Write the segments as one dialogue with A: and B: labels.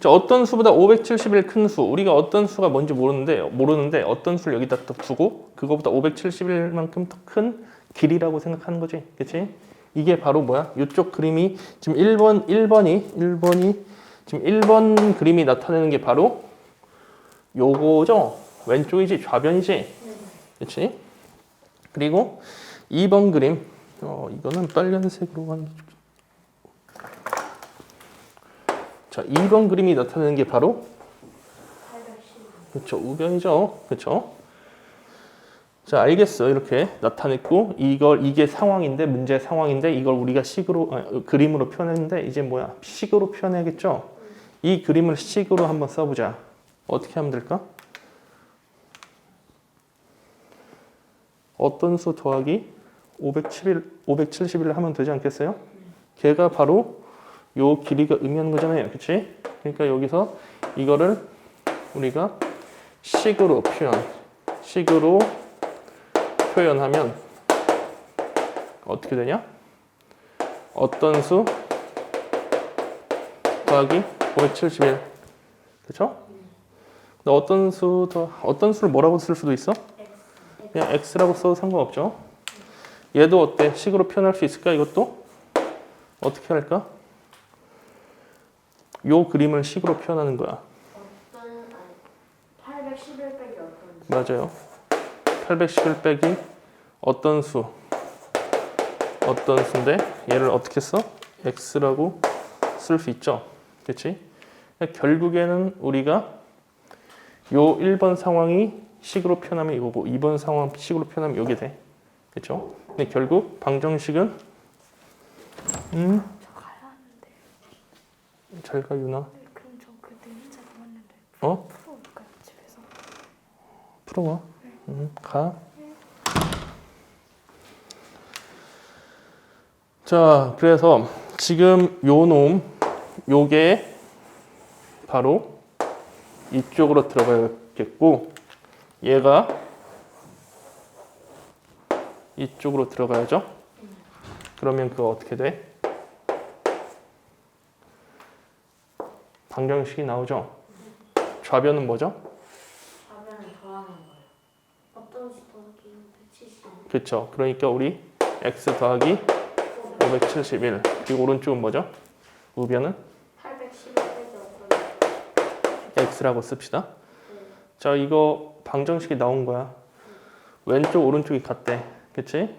A: 자, 어떤 수보다 571 큰 수. 우리가 어떤 수가 뭔지 모르는데 모르는데 어떤 수를 여기다 딱 두고 그거보다 571만큼 더 큰 길이라고 생각하는 거지. 그렇지? 이게 바로 뭐야? 이쪽 그림이 지금 1번 1번이 1번이 지금 1번 그림이 나타내는 게 바로 요거죠. 왼쪽이지 좌변이지. 그렇지? 그리고 2번 그림 어 이거는 빨간색으로 한 자, 2번 그림이 나타내는 게 바로 그렇죠. 우변이죠. 그렇죠. 자, 알겠어. 이렇게 나타냈고 이걸 이게 상황인데 문제 상황인데 이걸 우리가 식으로 아, 그림으로 표현했는데 이제 뭐야? 식으로 표현해야겠죠. 이 그림을 식으로 한번 써 보자. 어떻게 하면 될까? 어떤 수 더하기 571 571을 하면 되지 않겠어요? 걔가 바로 요 길이가 의미하는 거잖아요. 그치? 그러니까 여기서 이거를 우리가 식으로 표현, 식으로 표현하면 어떻게 되냐? 어떤 수 더하기 571. 그쵸? 근데 어떤 수 더, 어떤 수를 뭐라고 쓸 수도 있어? 그냥 x라고 써도 상관없죠. 얘도 어때? 식으로 표현할 수 있을까? 이것도? 어떻게 할까? 요 그림을 식으로 표현하는 거야.
B: 어떤 아니 811 빼기 어떤
A: 맞아요. 811 빼기 어떤 수 어떤 수인데 얘를 어떻게 써? x라고 쓸 수 있죠. 그렇지? 결국에는 우리가 요 1번 상황이 식으로 표현하면 이거고 2번 상황 식으로 표현하면 이게 돼. 그렇죠? 근데 결국 방정식은 음?
C: 저
A: 잘가 유나.
C: 네, 그럼 저그 내리자 남았는데
A: 어?
C: 풀어올까요 집에서?
A: 풀어봐. 음, 가. 자, 그래서 지금 요 놈, 요게 바로 이쪽으로 들어가야겠고, 얘가 이쪽으로 들어가야죠. 그러면 그거 어떻게 돼? 방정식이 나오죠. 좌변은 뭐죠?
B: 좌변을 더하는 거예요. 어떤 수 더하기 170
A: 그렇죠. 그러니까 우리 x 더하기 571 그리고 오른쪽은 뭐죠? 우변은
B: 811 빼기 어떤
A: x라고 씁시다. 자 이거 방정식이 나온 거야. 왼쪽 오른쪽이 같대. 그치?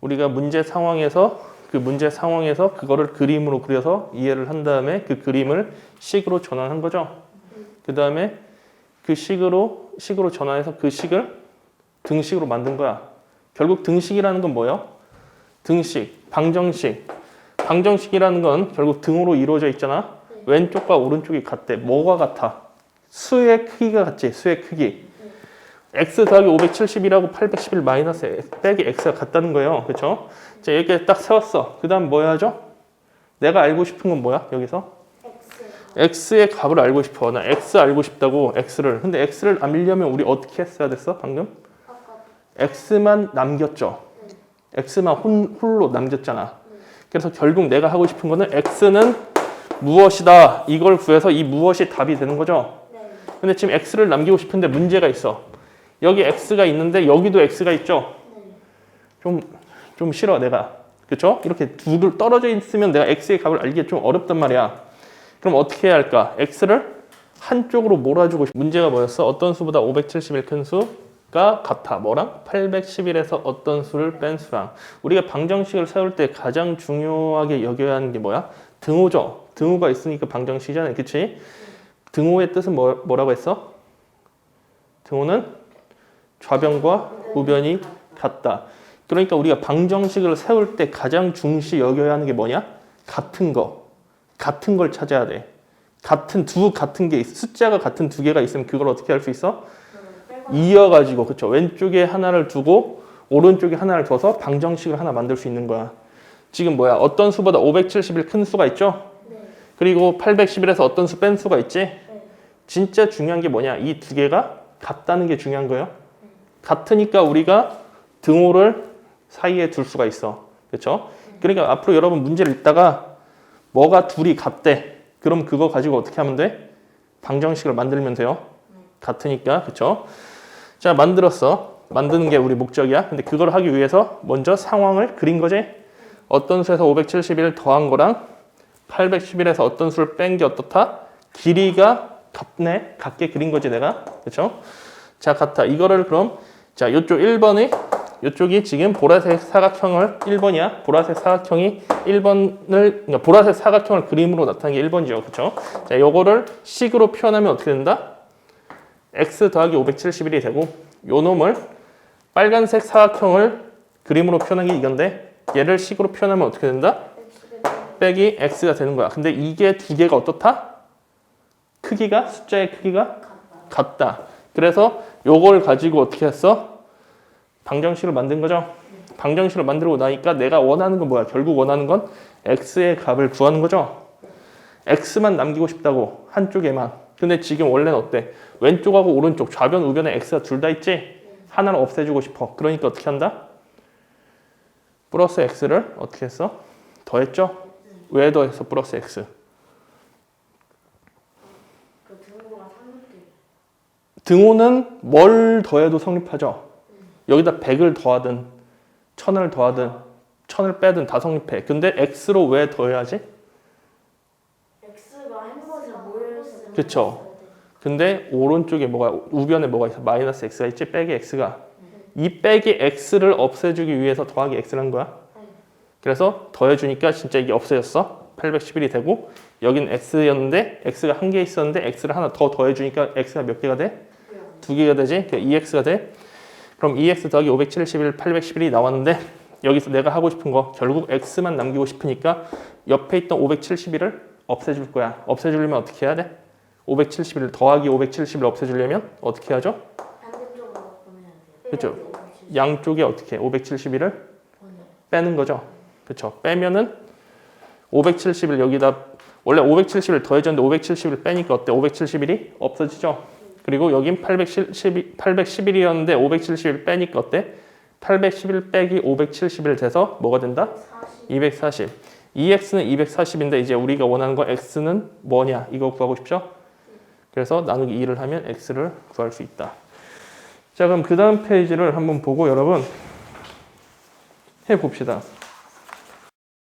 A: 우리가 문제 상황에서 그 문제 상황에서 그거를 그림으로 그려서 이해를 한 다음에 그 그림을 식으로 전환한 거죠. 그 다음에 그 식으로 식으로 전환해서 그 식을 등식으로 만든 거야. 결국 등식이라는 건 뭐예요? 등식, 방정식. 방정식이라는 건 결국 등으로 이루어져 있잖아. 왼쪽과 오른쪽이 같대. 뭐가 같아? 수의 크기가 같지. 수의 크기. X 더하기 570이라고 811 마이너스 빼기 x가 같다는 거예요. 그렇죠? 자, 이렇게 딱 세웠어. 그 다음 뭐 해야죠? 내가 알고 싶은 건 뭐야? 여기서
B: X
A: x의 값을 알고 싶어. 나 x 알고 싶다고 x를. 근데 x를 알려면 우리 어떻게 했어야 됐어? 방금? x만 남겼죠. x만 혼, 홀로 남겼잖아. 그래서 결국 내가 하고 싶은 거는 x는 무엇이다. 이걸 구해서 이 무엇이 답이 되는 거죠.
B: 네
A: 근데 지금 x를 남기고 싶은데 문제가 있어. 여기 x가 있는데 여기도 x가 있죠. 좀, 좀 싫어, 내가. 그쵸? 이렇게 둘을 떨어져 있으면 내가 x의 값을 알기가 좀 어렵단 말이야. 그럼 어떻게 해야 할까? x를 한쪽으로 몰아주고 싶 문제가 뭐였어? 어떤 수보다 571큰 수가 같아. 뭐랑? 811에서 어떤 수를 뺀 수랑. 우리가 방정식을 세울 때 가장 중요하게 여겨야 하는 게 뭐야? 등호죠. 등호가 있으니까 방정식이잖아요. 그치? 등호의 뜻은 뭐, 뭐라고 했어? 등호는 좌변과 우변이 같다. 그러니까 우리가 방정식을 세울 때 가장 중시 여겨야 하는 게 뭐냐? 같은 거. 같은 걸 찾아야 돼. 같은 두 같은 게 있, 숫자가 같은 두 개가 있으면 그걸 어떻게 할 수 있어? 이어가지고 그쵸 왼쪽에 하나를 두고 오른쪽에 하나를 둬서 방정식을 하나 만들 수 있는 거야. 지금 뭐야? 어떤 수보다 571 큰 수가 있죠?
B: 네.
A: 그리고 811에서 어떤 수 뺀 수가 있지? 진짜 중요한 게 뭐냐? 이 두 개가 같다는 게 중요한 거예요. 같으니까 우리가 등호를 사이에 둘 수가 있어. 그렇죠? 그러니까 앞으로 여러분 문제를 읽다가 뭐가 둘이 같대. 그럼 그거 가지고 어떻게 하면 돼? 방정식을 만들면 돼요. 같으니까 그쵸? 자 만들었어. 만드는 게 우리 목적이야. 근데 그걸 하기 위해서 먼저 상황을 그린 거지. 어떤 수에서 571 더한 거랑 811에서 어떤 수를 뺀 게 어떻다? 길이가 같네. 같게 그린 거지 내가. 그쵸? 자 같다. 이거를 그럼 자 요쪽 1번이 요쪽이 지금 보라색 사각형을 1번이야. 보라색 사각형이 1번을 그러니까 보라색 사각형을 그림으로 나타낸 게 1번이죠. 그쵸? 자 요거를 식으로 표현하면 어떻게 된다? x 더하기 571이 되고 요 놈을 빨간색 사각형을 그림으로 표현한 게 이건데 얘를 식으로 표현하면 어떻게 된다? 빼기 x가 되는 거야. 근데 이게 두 개가 어떻다? 크기가 숫자의 크기가 같다. 그래서 요걸 가지고 어떻게 했어? 방정식을 만든 거죠. 방정식을 만들고 나니까 내가 원하는 건 뭐야? 결국 원하는 건 x의 값을 구하는 거죠. x만 남기고 싶다고 한쪽에만. 근데 지금 원래는 어때? 왼쪽하고 오른쪽 좌변 우변에 x가 둘 다 있지? 하나를 없애주고 싶어. 그러니까 어떻게 한다? 플러스 x를 어떻게 했어? 더했죠? 왜 더했어? 플러스 x.
B: 그.
A: 등호는 뭘 더해도 성립하죠. 여기다 100을 더하든 1000을 더하든 1000을 빼든 다 성립해. 근데 x로 왜 더해야지?
B: x가 햄버거에 모여있으면
A: 그쵸. 근데 오른쪽에 뭐가 우변에 뭐가 있어? 마이너스 x가 있지? 빼기 x가. 이 빼기 x를 없애주기 위해서 더하기 x라는 거야. 그래서 더해주니까 진짜 이게 없어졌어. 811이 되고 여긴 x였는데 x가 한 개 있었는데 x를 하나 더 더해주니까 x가 몇 개가 돼? 두 개가 되지? 그 2x가 돼. 그럼 2x 더하기 571, 811이 나왔는데 여기서 내가 하고 싶은 거 결국 x만 남기고 싶으니까 옆에 있던 571을 없애줄 거야. 없애주려면 어떻게 해야 돼? 571 더하기 570을 없애주려면 어떻게 하죠? 그쵸. 양쪽에 어떻게 571을 빼는 거죠. 그렇죠. 빼면은 570을 여기다 원래 570을 더해줬는데 570을 빼니까 어때? 571이 없어지죠. 그리고 여긴 811, 811이었는데 571 빼니까 어때? 811 빼기 571 돼서 뭐가 된다?
B: 40.
A: 240. 2x는 240인데 이제 우리가 원하는 거 x는 뭐냐? 이거 구하고 싶죠? 그래서 나누기 2를 하면 x를 구할 수 있다. 자, 그럼 그 다음 페이지를 한번 보고 여러분 해 봅시다.